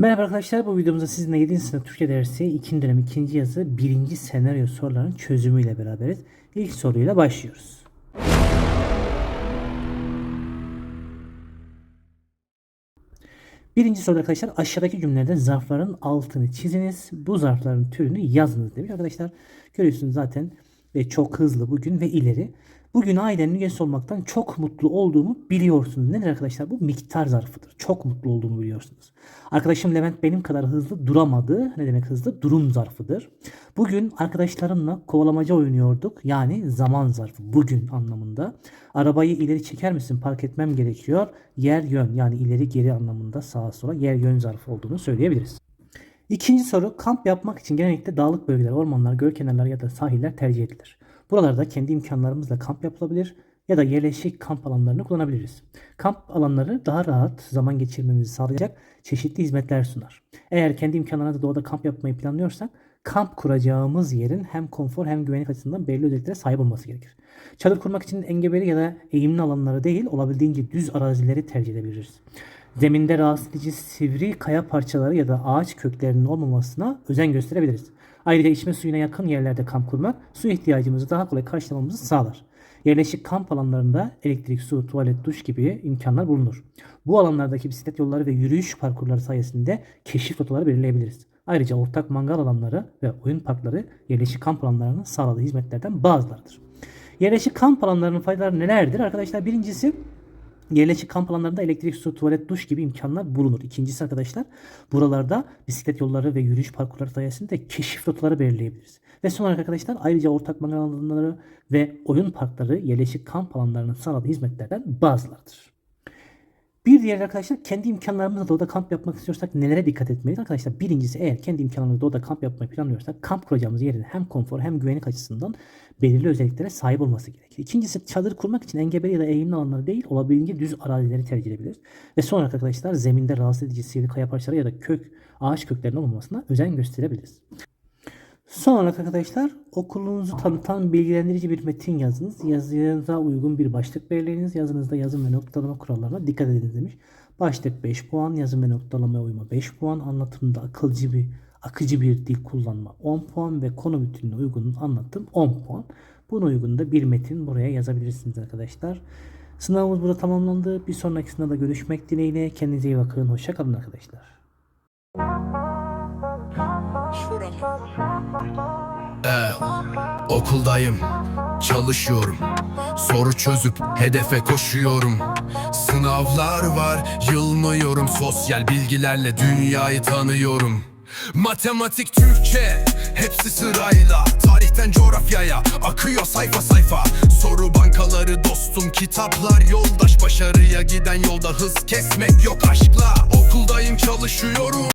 Merhaba arkadaşlar bu videomuzda sizinle 7. sınıf Türkçe dersi 2. dönem 2. yazı 1. senaryo sorularının çözümüyle beraberiz. İlk soruyla başlıyoruz. Birinci soruda arkadaşlar aşağıdaki cümlelerde zarfların altını çiziniz. Bu zarfların türünü yazınız demiş arkadaşlar. Görüyorsunuz zaten ve çok hızlı bugün ve ileri. Bugün ailenin üyesi olmaktan çok mutlu olduğumu biliyorsunuz. Nedir arkadaşlar? Bu miktar zarfıdır. Çok mutlu olduğumu biliyorsunuz. Arkadaşım Levent benim kadar hızlı duramadı. Ne demek hızlı? Durum zarfıdır. Bugün arkadaşlarımla kovalamaca oynuyorduk. Yani zaman zarfı. Bugün anlamında. Arabayı ileri çeker misin? Park etmem gerekiyor. Yer yön yani ileri geri anlamında sağa sola yer yön zarfı olduğunu söyleyebiliriz. İkinci soru kamp yapmak için genellikle dağlık bölgeler, ormanlar, göl kenarları ya da sahiller tercih edilir. Buralarda kendi imkanlarımızla kamp yapılabilir ya da yerleşik kamp alanlarını kullanabiliriz. Kamp alanları daha rahat zaman geçirmemizi sağlayacak çeşitli hizmetler sunar. Eğer kendi imkanlarımızla doğada kamp yapmayı planlıyorsak kamp kuracağımız yerin hem konfor hem güvenlik açısından belli özelliklere sahip olması gerekir. Çadır kurmak için engebeli ya da eğimli alanları değil olabildiğince düz arazileri tercih edebiliriz. Zeminde rahatsız edici sivri kaya parçaları ya da ağaç köklerinin olmamasına özen gösterebiliriz. Ayrıca içme suyuna yakın yerlerde kamp kurmak su ihtiyacımızı daha kolay karşılamamızı sağlar. Yerleşik kamp alanlarında elektrik, su, tuvalet, duş gibi imkanlar bulunur. Bu alanlardaki bisiklet yolları ve yürüyüş parkurları sayesinde keşif rotaları belirleyebiliriz. Ayrıca ortak mangal alanları ve oyun parkları yerleşik kamp alanlarının sağladığı hizmetlerden bazılarıdır. Yerleşik kamp alanlarının faydaları nelerdir? Arkadaşlar birincisi Yerleşik kamp alanlarında elektrik, su, tuvalet, duş gibi imkanlar bulunur. İkincisi arkadaşlar buralarda bisiklet yolları ve yürüyüş parkurları sayesinde keşif rotaları belirleyebiliriz. Ve son olarak arkadaşlar ayrıca ortak mangal alanları ve oyun parkları yerleşik kamp alanlarının sağladığı hizmetlerden bazılarıdır. Bir diğer arkadaşlar kendi imkanlarımızla doğada kamp yapmak istiyorsak nelere dikkat etmeliyiz? Arkadaşlar birincisi eğer kendi imkanlarımızla doğada kamp yapmayı planlıyorsak kamp kuracağımız yerin hem konfor hem güvenlik açısından belirli özelliklere sahip olması gerekir. İkincisi çadır kurmak için engebeli ya da eğimli alanları değil olabildiğince düz arazileri tercih edebiliriz. Ve son olarak arkadaşlar zeminde rahatsız edici sivri kaya parçaları ya da kök ağaç köklerinin olmamasına özen gösterebiliriz. Son olarak arkadaşlar okulunuzu tanıtan bilgilendirici bir metin yazınız. Yazınıza uygun bir başlık belirleyiniz. Yazınızda yazım ve noktalama kurallarına dikkat edin demiş. Başlık 5 puan, yazım ve noktalamaya uyma 5 puan, anlatımda akılcı bir akıcı bir dil kullanma 10 puan ve konu bütününe uygun anlatım 10 puan. Buna uygun da bir metin buraya yazabilirsiniz arkadaşlar. Sınavımız burada tamamlandı. Bir sonraki sınavda görüşmek dileğiyle. Kendinize iyi bakın. Hoşça kalın arkadaşlar. Ee, okuldayım, çalışıyorum. Soru çözüp hedefe koşuyorum. Sınavlar var, yılmıyorum. Sosyal bilgilerle dünyayı tanıyorum. Matematik, Türkçe, hepsi sırayla. Tarihten coğrafyaya, akıyor sayfa sayfa. Soru bankaları dostum, kitaplar yoldaş. Başarıya giden yolda hız kesmek yok aşkla. Okuldayım, çalışıyorum